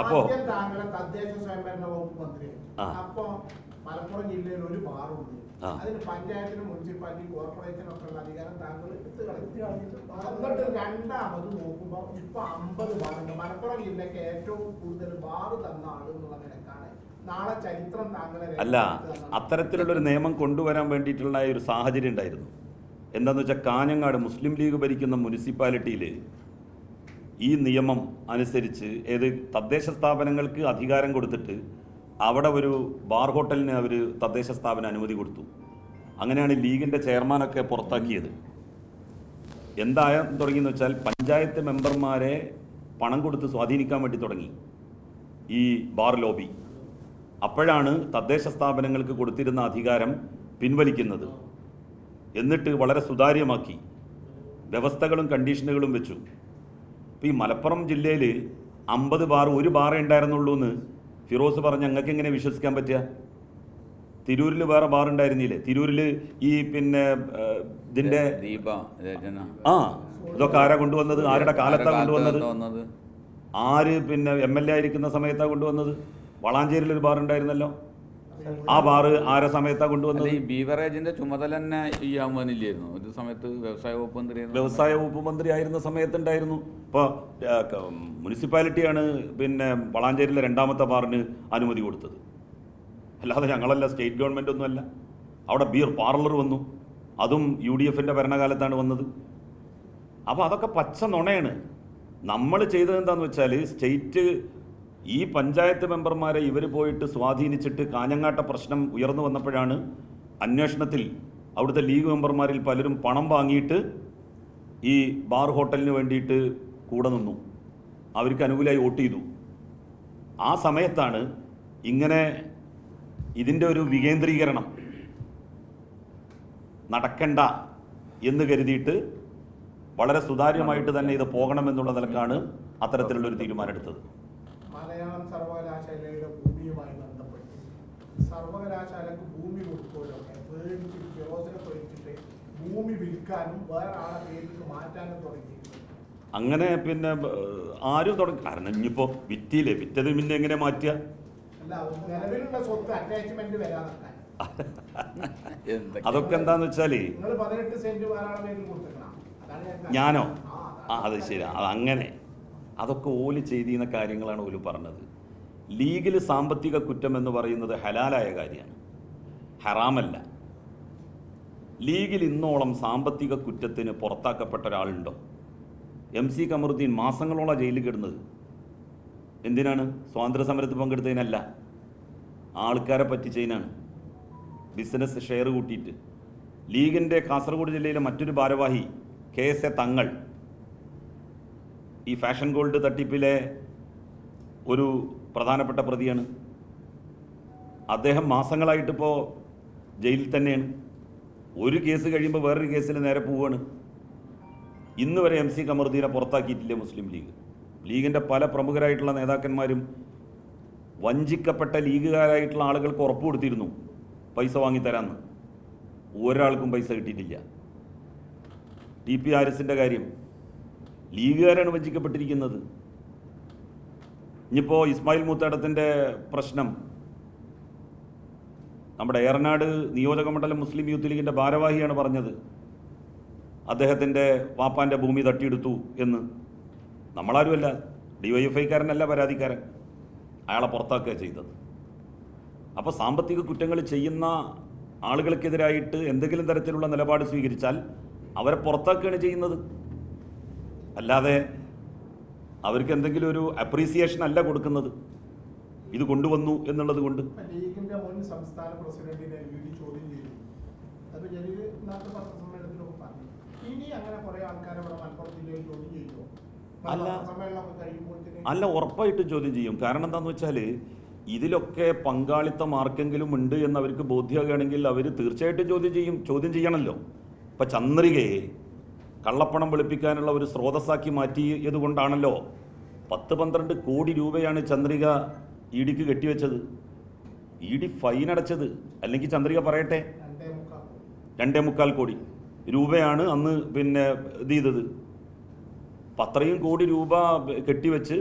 അപ്പോ താങ്കളെ തദ്ദേശ സ്വയംഭരണ വകുപ്പ് മന്ത്രി അപ്പോ അപ്പൊ മലപ്പുറം ജില്ലയിൽ ഒരു ബാറുണ്ട് ആ. അതിന് പഞ്ചായത്തിനും മുനിസിപ്പാലിറ്റി കോർപ്പറേഷനും ഒക്കെ ഉള്ള അധികാരം താങ്കൾ എടുത്ത് കളഞ്ഞു എന്നിട്ട് രണ്ടാമത് നോക്കുമ്പോ ഇപ്പൊ അമ്പത് ബാറുണ്ട് മലപ്പുറം ജില്ലക്ക് ഏറ്റവും കൂടുതൽ ബാറ് തന്ന ആൾ എന്നുള്ള നിലക്കാണ് നാളെ ചരിത്രം താങ്കളെ അല്ല. അത്തരത്തിലുള്ളൊരു നിയമം കൊണ്ടുവരാൻ വേണ്ടിയിട്ടുള്ള ഒരു സാഹചര്യം ഉണ്ടായിരുന്നു. എന്താന്ന് വെച്ചാൽ കാഞ്ഞങ്ങാട് മുസ്ലിം ലീഗ് ഭരിക്കുന്ന മുനിസിപ്പാലിറ്റിയിൽ ഈ നിയമം അനുസരിച്ച് ഏത് തദ്ദേശ സ്ഥാപനങ്ങൾക്ക് അധികാരം കൊടുത്തിട്ട് അവിടെ ഒരു ബാർ ഹോട്ടലിന് അവർ തദ്ദേശ സ്ഥാപന അനുമതി കൊടുത്തു. അങ്ങനെയാണ് ലീഗിന്റെ ചെയർമാനൊക്കെ പുറത്താക്കിയത്. എന്തായ തുടങ്ങിയെന്ന് വെച്ചാൽ പഞ്ചായത്ത് മെമ്പർമാരെ പണം കൊടുത്ത് സ്വാധീനിക്കാൻ വേണ്ടി തുടങ്ങി ഈ ബാർ ലോബി. അപ്പോഴാണ് തദ്ദേശ സ്ഥാപനങ്ങൾക്ക് കൊടുത്തിരുന്ന അധികാരം പിൻവലിക്കുന്നത്. എന്നിട്ട് വളരെ സുതാര്യമാക്കി. വ്യവസ്ഥകളും കണ്ടീഷനുകളും വെച്ചു. ഇപ്പോൾ ഈ മലപ്പുറം ജില്ലയിൽ അമ്പത് ബാർ ഒരു ബാറേ ഉണ്ടായിരുന്നുള്ളൂ എന്ന് ഫിറോസ് പറഞ്ഞ് ഞങ്ങൾക്ക് എങ്ങനെ വിശ്വസിക്കാൻ പറ്റുക? തിരൂരിൽ വേറെ ബാർ ഉണ്ടായിരുന്നില്ലേ? തിരൂരിൽ ഈ പിന്നെ ദീപ ആ ഇതൊക്കെ ആരാ കൊണ്ടുവന്നത്? ആരുടെ കാലത്താണ് കൊണ്ടുവന്നത്? ആര് പിന്നെ എം എൽ എ ആയിരിക്കുന്ന സമയത്താണ് കൊണ്ടുവന്നത്? വളാഞ്ചേരിയിൽ ഒരു ബാർ ഉണ്ടായിരുന്നല്ലോ. ആ ബാറ് ആരെ സമയത്താണ് കൊണ്ടുവന്നത്? ഈ ബീവറേജിന്റെ ചുമതല തന്നെ ഈ ആവുന്നില്ലായിരുന്നു ഒരു സമയത്ത് വ്യവസായ വകുപ്പ് മന്ത്രി വ്യവസായ വകുപ്പ് മന്ത്രി ആയിരുന്ന സമയത്തുണ്ടായിരുന്നു ഇപ്പോൾ മുനിസിപ്പാലിറ്റിയാണ് പിന്നെ വളാഞ്ചേരിയിലെ രണ്ടാമത്തെ ബാറിന് അനുമതി കൊടുത്തത്. അല്ലാതെ ഞങ്ങളല്ല സ്റ്റേറ്റ് ഗവൺമെന്റ് ഒന്നുമല്ല. അവിടെ ബീർ പാർലർ വന്നു. അതും യു ഡി എഫിന്റെ ഭരണകാലത്താണ് വന്നത്. അപ്പോൾ അതൊക്കെ പച്ച നുണയാണ്. നമ്മൾ ചെയ്തത് എന്താണെന്ന് വെച്ചാൽ സ്റ്റേറ്റ് ഈ പഞ്ചായത്ത് മെമ്പർമാരെ ഇവർ പോയിട്ട് സ്വാധീനിച്ചിട്ട് കാഞ്ഞങ്ങാട്ട പ്രശ്നം ഉയർന്നു വന്നപ്പോഴാണ് അന്വേഷണത്തിൽ അവിടുത്തെ ലീഗ് മെമ്പർമാരിൽ പലരും പണം വാങ്ങിയിട്ട് ഈ ബാർ ഹോട്ടലിന് വേണ്ടിയിട്ട് കൂടെ നിന്നു. അവർക്ക് അനുകൂലമായി വോട്ട് ചെയ്തു. ആ സമയത്താണ് ഇങ്ങനെ ഇതിന്റെ ഒരു വികേന്ദ്രീകരണം നടക്കണ്ട എന്ന് കരുതിയിട്ട് വളരെ സുതാര്യമായിട്ട് തന്നെ ഇത് പോകണമെന്നുള്ള നിലക്കാണ് അത്തരത്തിലുള്ള ഒരു തീരുമാനം എടുത്തത്. മലയാളം സർവകലാശാലയുടെ ഭൂമിയുമായി ബന്ധപ്പെട്ട്. സർവകലാശാലക്ക് ഭൂമി കൊടുക്കുമ്പോഴൊക്കെ പേടിച്ച് പേടിച്ചിട്ട് ഭൂമി വിൽക്കാനും വേറെ ആളെ പേരിലേക്ക് മാറ്റാനും തുടങ്ങി. അങ്ങനെ പിന്നെ ആരും തുടങ്ങി കാരണം ഇനിയിപ്പോ വിറ്റിയില്ലേ വിറ്റത് പിന്നെ എങ്ങനെ മാറ്റുക? അല്ല നിലവിലുള്ള സ്വത്ത് അറ്റാച്ച്മെന്റ് വരാതെ അതൊക്കെ എന്താന്ന് വെച്ചാൽ ഞാനോ? ആ, ആ അത് ശരി അത് അങ്ങനെ. അതൊക്കെ ഓൽ ചെയ്തിരുന്ന കാര്യങ്ങളാണ് ഓൽ പറഞ്ഞത്. ലീഗിൽ സാമ്പത്തിക കുറ്റം എന്ന് പറയുന്നത് ഹലാലായ കാര്യമാണ്. ഹറാമല്ല. ലീഗിൽ ഇന്നോളം സാമ്പത്തിക കുറ്റത്തിന് പുറത്താക്കപ്പെട്ട ഒരാളുണ്ടോ? എം സി കമറുദ്ദീൻ മാസങ്ങളോളം ജയിലിൽ കിടന്നത്. എന്തിനാണ്? സ്വാതന്ത്ര്യ സമരത്തിൽ പങ്കെടുത്തതിനല്ല. ആൾക്കാരെ പറ്റിച്ചതിനാണ്. ബിസിനസ് ഷെയർ കൂട്ടിയിട്ട്. ലീഗിന്റെ കാസർഗോഡ് ജില്ലയിലെ മറ്റൊരു ഭാരവാഹി കെ എസ് എ തങ്ങൾ. ഈ ഫാഷൻ ഗോൾഡ് തട്ടിപ്പിലെ ഒരു പ്രധാനപ്പെട്ട പ്രതിയാണ്. അദ്ദേഹം മാസങ്ങളായിട്ടിപ്പോൾ ജയിലിൽ തന്നെയാണ്. ഒരു കേസ് കഴിയുമ്പോൾ വേറൊരു കേസിൽ നേരെ പോവുകയാണ് ഇന്ന് വരെ എം സി കമറുദ്ദീനെ പുറത്താക്കിയിട്ടില്ല മുസ്ലിം ലീഗ്. ലീഗിന്റെ പല പ്രമുഖരായിട്ടുള്ള നേതാക്കന്മാരും വഞ്ചിക്കപ്പെട്ട ലീഗുകാരായിട്ടുള്ള ആളുകൾക്ക് ഉറപ്പ് കൊടുത്തിരുന്നു പൈസ വാങ്ങിത്തരാമെന്ന് ഒരാൾക്കും പൈസ കിട്ടിയിട്ടില്ല. ടി പി ആരിസിന്റെ കാര്യം ലീഗുകാരാണ് വഞ്ചിക്കപ്പെട്ടിരിക്കുന്നത്. ഇനിയിപ്പോൾ ഇസ്മായിൽ മൂത്തേടത്തിന്റെ പ്രശ്നം. നമ്മുടെ ഏറനാട് നിയോജകമണ്ഡലം മുസ്ലിം യൂത്ത് ലീഗിന്റെ ഭാരവാഹിയാണ് പറഞ്ഞത്. അദ്ദേഹത്തിന്റെ വാപ്പാന്റെ ഭൂമി തട്ടിയെടുത്തു എന്ന്. നമ്മളാരുമല്ല ഡി വൈ എഫ് ഐക്കാരനല്ല പരാതിക്കാരൻ. അയാളെ പുറത്താക്കുക ചെയ്തത്. അപ്പോൾ സാമ്പത്തിക കുറ്റങ്ങൾ ചെയ്യുന്ന ആളുകൾക്കെതിരായിട്ട് എന്തെങ്കിലും തരത്തിലുള്ള നിലപാട് സ്വീകരിച്ചാൽ അവരെ പുറത്താക്കുകയാണ് ചെയ്യുന്നത്. അല്ലാതെ അവർക്ക് എന്തെങ്കിലും ഒരു അപ്രീസിയേഷൻ അല്ല കൊടുക്കുന്നത്. ഇത് കൊണ്ടുവന്നു എന്നുള്ളത് കൊണ്ട്. അല്ല. അല്ല. ഉറപ്പായിട്ടും ചോദ്യം ചെയ്യും. കാരണം എന്താണെന്ന് വെച്ചാൽ ഇതിലൊക്കെ പങ്കാളിത്തം ആർക്കെങ്കിലും ഉണ്ട് എന്ന് അവർക്ക് ബോധ്യമാകുകയാണെങ്കിൽ അവർ തീർച്ചയായിട്ടും ചോദ്യം ചെയ്യും. ചോദ്യം ചെയ്യണമല്ലോ ഇപ്പം ചന്ദ്രികയെ കള്ളപ്പണം വെളുപ്പിക്കാനുള്ള ഒരു സ്രോതസ്സാക്കി മാറ്റിയത് കൊണ്ടാണല്ലോ പത്ത് പന്ത്രണ്ട് കോടി രൂപയാണ് ചന്ദ്രിക ഇ ഡിക്ക് കെട്ടിവെച്ചത്. ഇ ഡി ഫൈൻ അടച്ചത്. അല്ലെങ്കിൽ ചന്ദ്രിക പറയട്ടെ? രണ്ടേ മുക്കാൽ കോടി. രൂപയാണ് അന്ന് പിന്നെ ഇത് ചെയ്തത്. അത്രയും കോടി രൂപ കെട്ടിവെച്ച്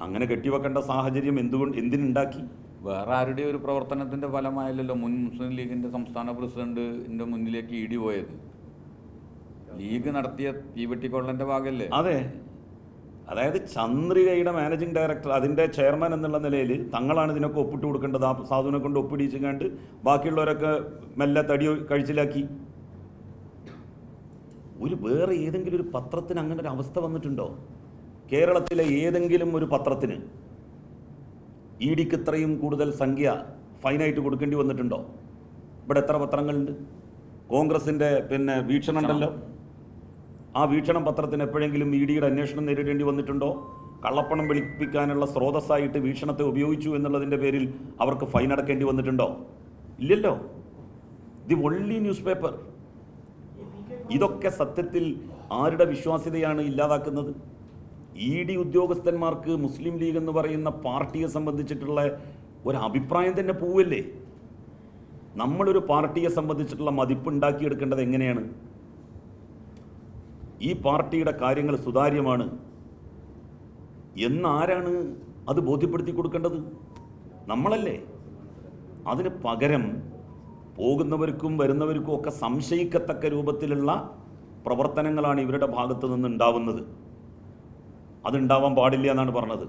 അങ്ങനെ കെട്ടിവെക്കേണ്ട സാഹചര്യം എന്തുകൊണ്ട് എന്തിനുണ്ടാക്കി? വേറെ ആരുടെ ഒരു പ്രവർത്തനത്തിന്റെ ഫലമായല്ലോ മുൻ മുസ്ലിം ലീഗിന്റെ സംസ്ഥാന പ്രസിഡന്റിന്റെ മുന്നിലേക്ക് ഇ ഡി പോയത്. ലീഗ് നടത്തിയ തീവെട്ടിക്കൊള്ളന്റെ ഭാഗല്ലേ? അതെ. അതായത് ചന്ദ്രികയുടെ മാനേജിംഗ് ഡയറക്ടർ അതിന്റെ ചെയർമാൻ എന്നുള്ള നിലയിൽ തങ്ങളാണ് ഇതിനൊക്കെ ഒപ്പിട്ട് കൊടുക്കേണ്ടത്. ആ സാധുവിനെ കൊണ്ട് ഒപ്പിടിച്ചുകൊണ്ട് ബാക്കിയുള്ളവരൊക്കെ മെല്ലെ തടി കഴിച്ചിലാക്കി. ഒരു വേറെ ഏതെങ്കിലും ഒരു പത്രത്തിന് അങ്ങനെ ഒരു അവസ്ഥ വന്നിട്ടുണ്ടോ? കേരളത്തിലെ ഏതെങ്കിലും ഒരു പത്രത്തിന് ഇ ഡിക്ക് ഇത്രയും കൂടുതൽ സംഖ്യ ഫൈനായിട്ട് കൊടുക്കേണ്ടി വന്നിട്ടുണ്ടോ? ഇവിടെ എത്ര പത്രങ്ങളുണ്ട്? കോൺഗ്രസിന്റെ പിന്നെ വീക്ഷണം ഉണ്ടല്ലോ ആ വീക്ഷണം പത്രത്തിന് എപ്പോഴെങ്കിലും ഇ ഡിയുടെ അന്വേഷണം നേരിടേണ്ടി വന്നിട്ടുണ്ടോ? കള്ളപ്പണം വെളുപ്പിക്കാനുള്ള സ്രോതസ്സായിട്ട് വീക്ഷണത്തെ ഉപയോഗിച്ചു എന്നുള്ളതിന്റെ പേരിൽ അവർക്ക് ഫൈൻ അടക്കേണ്ടി വന്നിട്ടുണ്ടോ? ഇല്ലല്ലോ. ദി ഒൺലി ന്യൂസ് പേപ്പർ ഇതൊക്കെ സത്യത്തിൽ ആരുടെ വിശ്വാസ്യതയാണ് ഇല്ലാതാക്കുന്നത്? ഇ ഡി ഉദ്യോഗസ്ഥന്മാർക്ക് മുസ്ലിം ലീഗ് എന്ന് പറയുന്ന പാർട്ടിയെ സംബന്ധിച്ചിട്ടുള്ള ഒരു അഭിപ്രായം തന്നെ പോവല്ലേ? നമ്മളൊരു പാർട്ടിയെ സംബന്ധിച്ചിട്ടുള്ള മതിപ്പ് ഉണ്ടാക്കിയെടുക്കേണ്ടത് എങ്ങനെയാണ്? ഈ പാർട്ടിയുടെ കാര്യങ്ങൾ സുതാര്യമാണ് എന്നാരാണ് അത് ബോധ്യപ്പെടുത്തി കൊടുക്കേണ്ടത്? നമ്മളല്ലേ? അതിന് പകരം പോകുന്നവർക്കും വരുന്നവർക്കും ഒക്കെ സംശയിക്കത്തക്ക രൂപത്തിലുള്ള പ്രവർത്തനങ്ങളാണ് ഇവരുടെ ഭാഗത്തു നിന്ന് ഉണ്ടാവുന്നത് അതുണ്ടാവാൻ പാടില്ല എന്നാണ് പറഞ്ഞത്.